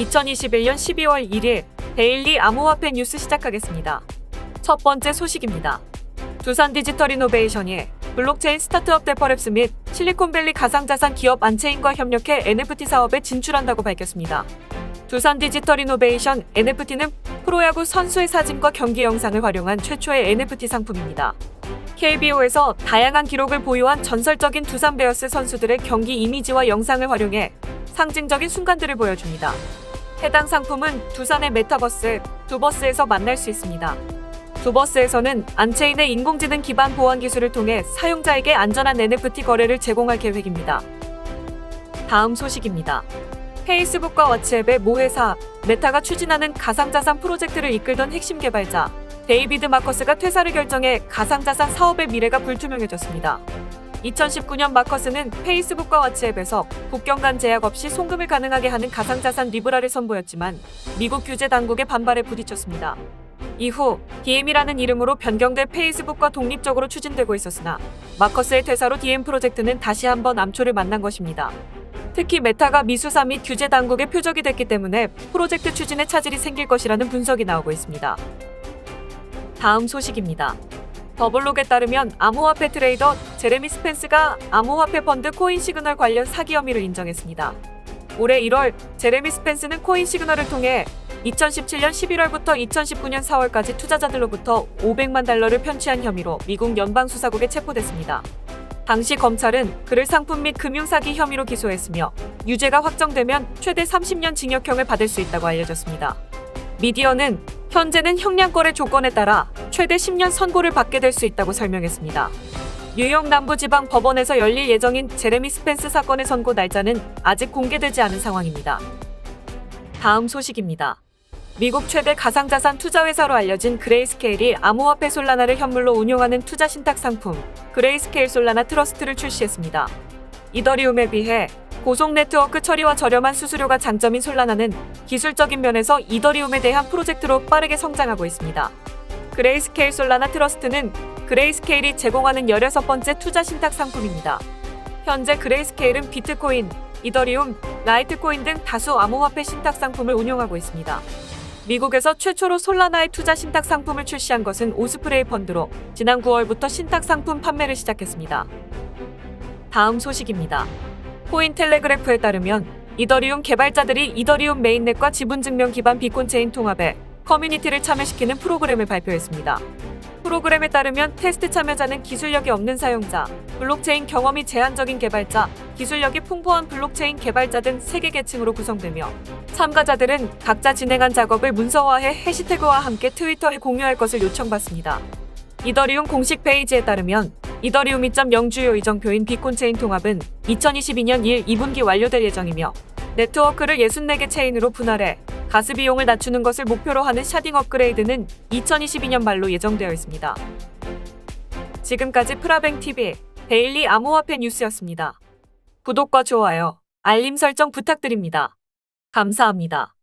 2021년 12월 1일 데일리 암호화폐 뉴스 시작하겠습니다. 첫 번째 소식입니다. 두산 디지털 이노베이션이 블록체인 스타트업 데퍼랩스 및 실리콘밸리 가상자산 기업 안체인과 협력해 NFT 사업에 진출한다고 밝혔습니다. 두산 디지털 이노베이션 NFT는 프로야구 선수의 사진과 경기 영상을 활용한 최초의 NFT 상품입니다. KBO에서 다양한 기록을 보유한 전설적인 두산 베어스 선수들의 경기 이미지와 영상을 활용해 상징적인 순간들을 보여줍니다. 해당 상품은 두산의 메타버스 두버스에서 만날 수 있습니다. 두버스에서는 안체인의 인공지능 기반 보안 기술을 통해 사용자에게 안전한 NFT 거래를 제공할 계획입니다. 다음 소식입니다. 페이스북과 왓츠앱의 모 회사 메타가 추진하는 가상자산 프로젝트를 이끌던 핵심 개발자 데이비드 마커스가 퇴사를 결정해 가상자산 사업의 미래가 불투명해졌습니다. 2019년 마커스는 페이스북과 왓츠앱에서 국경 간 제약 없이 송금을 가능하게 하는 가상자산 리브라를 선보였지만 미국 규제 당국의 반발에 부딪혔습니다. 이후 DM이라는 이름으로 변경돼 페이스북과 독립적으로 추진되고 있었으나 마커스의 퇴사로 DM 프로젝트는 다시 한번 암초를 만난 것입니다. 특히 메타가 미수사 및 규제 당국의 표적이 됐기 때문에 프로젝트 추진에 차질이 생길 것이라는 분석이 나오고 있습니다. 다음 소식입니다. 더블록에 따르면 암호화폐 트레이더 제레미 스펜스가 암호화폐 펀드 코인 시그널 관련 사기 혐의를 인정했습니다. 올해 1월 제레미 스펜스는 코인 시그널을 통해 2017년 11월부터 2019년 4월까지 투자자들로부터 500만 달러를 편취한 혐의로 미국 연방수사국에 체포됐습니다. 당시 검찰은 그를 상품 및 금융사기 혐의로 기소했으며 유죄가 확정되면 최대 30년 징역형을 받을 수 있다고 알려졌습니다. 미디어는 현재는 형량거래 조건에 따라 최대 10년 선고를 받게 될 수 있다고 설명했습니다. 뉴욕 남부지방 법원에서 열릴 예정인 제레미 스펜스 사건의 선고 날짜는 아직 공개되지 않은 상황입니다. 다음 소식입니다. 미국 최대 가상자산 투자회사로 알려진 그레이스케일이 암호화폐 솔라나를 현물로 운용하는 투자 신탁 상품 그레이스케일 솔라나 트러스트를 출시했습니다. 이더리움에 비해 고속 네트워크 처리와 저렴한 수수료가 장점인 솔라나는 기술적인 면에서 이더리움에 대한 프로젝트로 빠르게 성장하고 있습니다. 그레이스케일 솔라나 트러스트는 그레이스케일이 제공하는 16번째 투자 신탁 상품입니다. 현재 그레이스케일은 비트코인, 이더리움, 라이트코인 등 다수 암호화폐 신탁 상품을 운용하고 있습니다. 미국에서 최초로 솔라나의 투자 신탁 상품을 출시한 것은 오스프레이 펀드로 지난 9월부터 신탁 상품 판매를 시작했습니다. 다음 소식입니다. 코인 텔레그래프에 따르면 이더리움 개발자들이 이더리움 메인넷과 지분증명 기반 비콘 체인 통합에 커뮤니티를 참여시키는 프로그램을 발표했습니다. 프로그램에 따르면 테스트 참여자는 기술력이 없는 사용자, 블록체인 경험이 제한적인 개발자, 기술력이 풍부한 블록체인 개발자 등 3개 계층으로 구성되며 참가자들은 각자 진행한 작업을 문서화해 해시태그와 함께 트위터에 공유할 것을 요청받습니다. 이더리움 공식 페이지에 따르면 이더리움 2.0 주요 이정표인 비콘 체인 통합은 2022년 1 2분기 완료될 예정이며 네트워크를 64개 체인으로 분할해 가스 비용을 낮추는 것을 목표로 하는 샤딩 업그레이드는 2022년 말로 예정되어 있습니다. 지금까지 프라뱅TV 데일리 암호화폐 뉴스였습니다. 구독과 좋아요, 알림 설정 부탁드립니다. 감사합니다.